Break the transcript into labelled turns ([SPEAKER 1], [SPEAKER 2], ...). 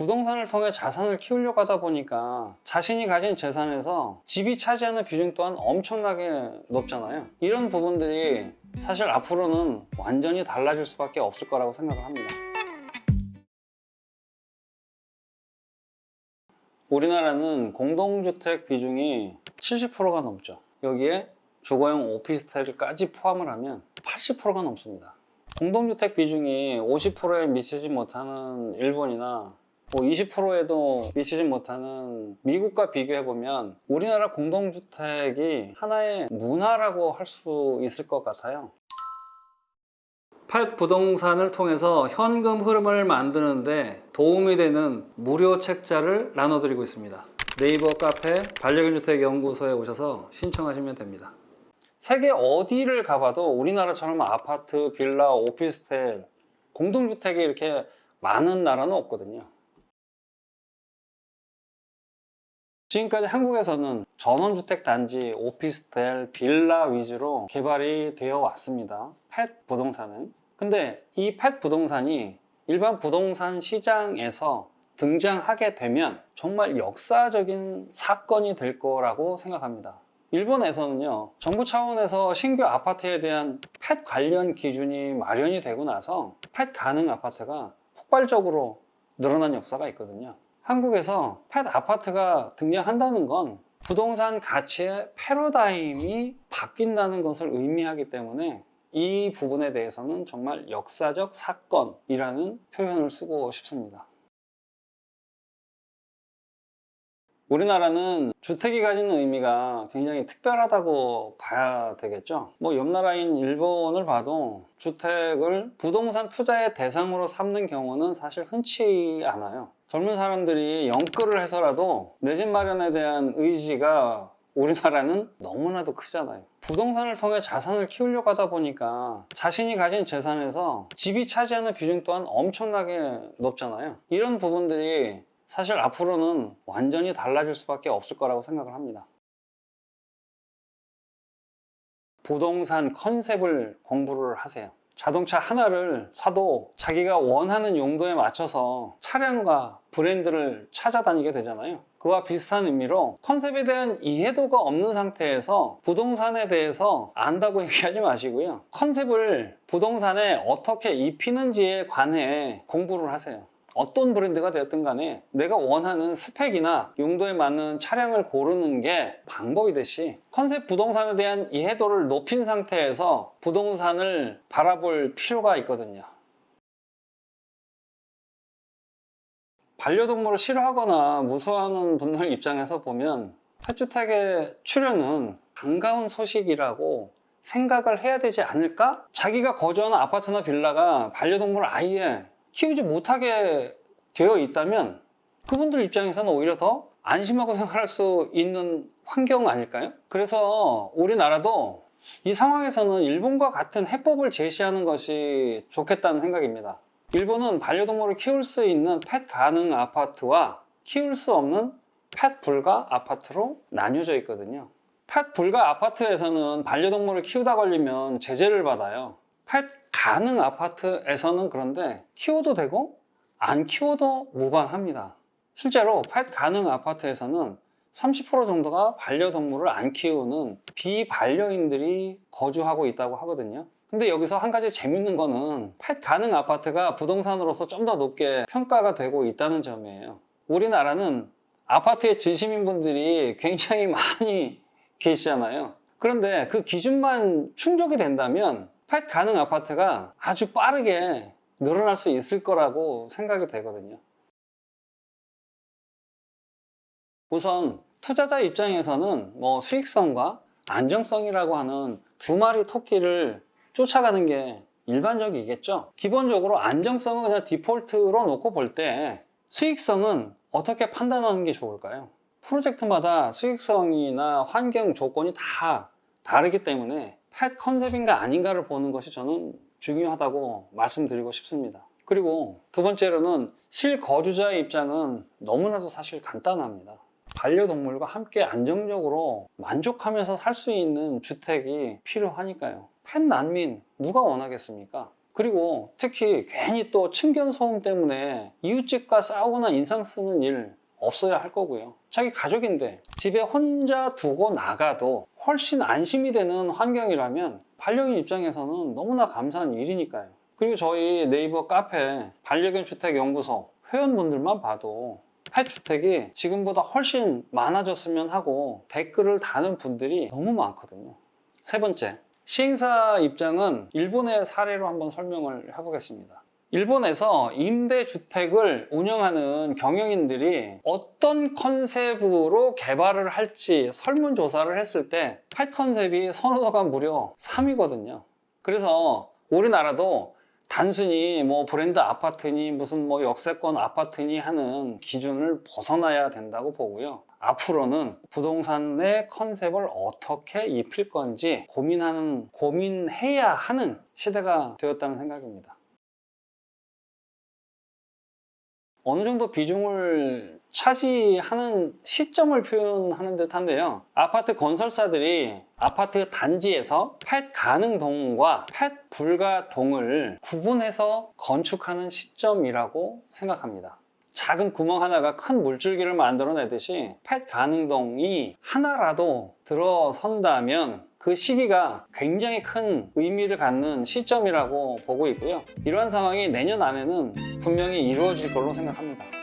[SPEAKER 1] 부동산을 통해 자산을 키우려고 하다 보니까 자신이 가진 재산에서 집이 차지하는 비중 또한 엄청나게 높잖아요. 이런 부분들이 사실 앞으로는 완전히 달라질 수밖에 없을 거라고 생각을 합니다. 우리나라는 공동주택 비중이 70%가 넘죠. 여기에 주거용 오피스텔까지 포함을 하면 80%가 넘습니다. 공동주택 비중이 50%에 미치지 못하는 일본이나 뭐 20%에도 미치지 못하는 미국과 비교해보면 우리나라 공동주택이 하나의 문화라고 할 수 있을 것 같아요. 팟 부동산을 통해서 현금 흐름을 만드는데 도움이 되는 무료 책자를 나눠드리고 있습니다. 네이버 카페 반려견주택 연구소에 오셔서 신청하시면 됩니다. 세계 어디를 가봐도 우리나라처럼 아파트, 빌라, 오피스텔, 공동주택이 이렇게 많은 나라는 없거든요. 지금까지 한국에서는 전원주택 단지, 오피스텔, 빌라 위주로 개발이 되어 왔습니다. 펫 부동산은. 근데 이 펫 부동산이 일반 부동산 시장에서 등장하게 되면 정말 역사적인 사건이 될 거라고 생각합니다. 일본에서는요, 정부 차원에서 신규 아파트에 대한 펫 관련 기준이 마련이 되고 나서 펫 가능 아파트가 폭발적으로 늘어난 역사가 있거든요. 한국에서 펫 아파트가 등장한다는 건 부동산 가치의 패러다임이 바뀐다는 것을 의미하기 때문에 이 부분에 대해서는 정말 역사적 사건이라는 표현을 쓰고 싶습니다. 우리나라는 주택이 가지는 의미가 굉장히 특별하다고 봐야 되겠죠. 뭐 옆나라인 일본을 봐도 주택을 부동산 투자의 대상으로 삼는 경우는 사실 흔치 않아요. 젊은 사람들이 영끌을 해서라도 내 집 마련에 대한 의지가 우리나라는 너무나도 크잖아요. 부동산을 통해 자산을 키우려고 하다 보니까 자신이 가진 재산에서 집이 차지하는 비중 또한 엄청나게 높잖아요. 이런 부분들이 사실 앞으로는 완전히 달라질 수밖에 없을 거라고 생각을 합니다. 부동산 컨셉을 공부를 하세요. 자동차 하나를 사도 자기가 원하는 용도에 맞춰서 차량과 브랜드를 찾아다니게 되잖아요. 그와 비슷한 의미로 컨셉에 대한 이해도가 없는 상태에서 부동산에 대해서 안다고 얘기하지 마시고요. 컨셉을 부동산에 어떻게 입히는지에 관해 공부를 하세요. 어떤 브랜드가 되었든 간에 내가 원하는 스펙이나 용도에 맞는 차량을 고르는 게 방법이듯이 컨셉 부동산에 대한 이해도를 높인 상태에서 부동산을 바라볼 필요가 있거든요. 반려동물을 싫어하거나 무서워하는 분들 입장에서 보면 펫주택의 출연은 반가운 소식이라고 생각을 해야 되지 않을까? 자기가 거주하는 아파트나 빌라가 반려동물을 아예 키우지 못하게 되어 있다면 그분들 입장에서는 오히려 더 안심하고 생활할 수 있는 환경 아닐까요? 그래서 우리나라도 이 상황에서는 일본과 같은 해법을 제시하는 것이 좋겠다는 생각입니다. 일본은 반려동물을 키울 수 있는 펫 가능 아파트와 키울 수 없는 펫 불가 아파트로 나뉘어져 있거든요. 펫 불가 아파트에서는 반려동물을 키우다 걸리면 제재를 받아요. 펫 가능 아파트에서는 그런데 키워도 되고 안 키워도 무방합니다. 실제로 펫 가능 아파트에서는 30% 정도가 반려동물을 안 키우는 비반려인들이 거주하고 있다고 하거든요. 근데 여기서 한 가지 재밌는 거는 펫 가능 아파트가 부동산으로서 좀 더 높게 평가가 되고 있다는 점이에요. 우리나라는 아파트에 진심인 분들이 굉장히 많이 계시잖아요. 그런데 그 기준만 충족이 된다면 펫 가능 아파트가 아주 빠르게 늘어날 수 있을 거라고 생각이 되거든요. 우선 투자자 입장에서는 뭐 수익성과 안정성이라고 하는 두 마리 토끼를 쫓아가는 게 일반적이겠죠. 기본적으로 안정성은 그냥 디폴트로 놓고 볼 때 수익성은 어떻게 판단하는 게 좋을까요? 프로젝트마다 수익성이나 환경 조건이 다 다르기 때문에 펫 컨셉인가 아닌가를 보는 것이 저는 중요하다고 말씀드리고 싶습니다. 그리고 두 번째로는 실거주자의 입장은 너무나도 사실 간단합니다. 반려동물과 함께 안정적으로 만족하면서 살 수 있는 주택이 필요하니까요. 펫 난민 누가 원하겠습니까? 그리고 특히 괜히 또 층견 소음 때문에 이웃집과 싸우거나 인상 쓰는 일 없어야 할 거고요. 자기 가족인데 집에 혼자 두고 나가도 훨씬 안심이 되는 환경이라면 반려인 입장에서는 너무나 감사한 일이니까요. 그리고 저희 네이버 카페 반려견 주택 연구소 회원분들만 봐도 펫 주택이 지금보다 훨씬 많아졌으면 하고 댓글을 다는 분들이 너무 많거든요. 세 번째, 시행사 입장은 일본의 사례로 한번 설명을 해보겠습니다. 일본에서 임대주택을 운영하는 경영인들이 어떤 컨셉으로 개발을 할지 설문조사를 했을 때펫 컨셉이 선호도가 무려 3위거든요. 그래서 우리나라도 단순히 뭐 브랜드 아파트니 무슨 뭐 역세권 아파트니 하는 기준을 벗어나야 된다고 보고요. 앞으로는 부동산의 컨셉을 어떻게 입힐 건지 고민하는, 고민해야 하는 시대가 되었다는 생각입니다. 어느 정도 비중을 차지하는 시점을 표현하는 듯 한데요. 아파트 건설사들이 아파트 단지에서 펫 가능 동과 펫 불가 동을 구분해서 건축하는 시점이라고 생각합니다. 작은 구멍 하나가 큰 물줄기를 만들어내듯이 펫 가능동이 하나라도 들어선다면 그 시기가 굉장히 큰 의미를 갖는 시점이라고 보고 있고요. 이러한 상황이 내년 안에는 분명히 이루어질 걸로 생각합니다.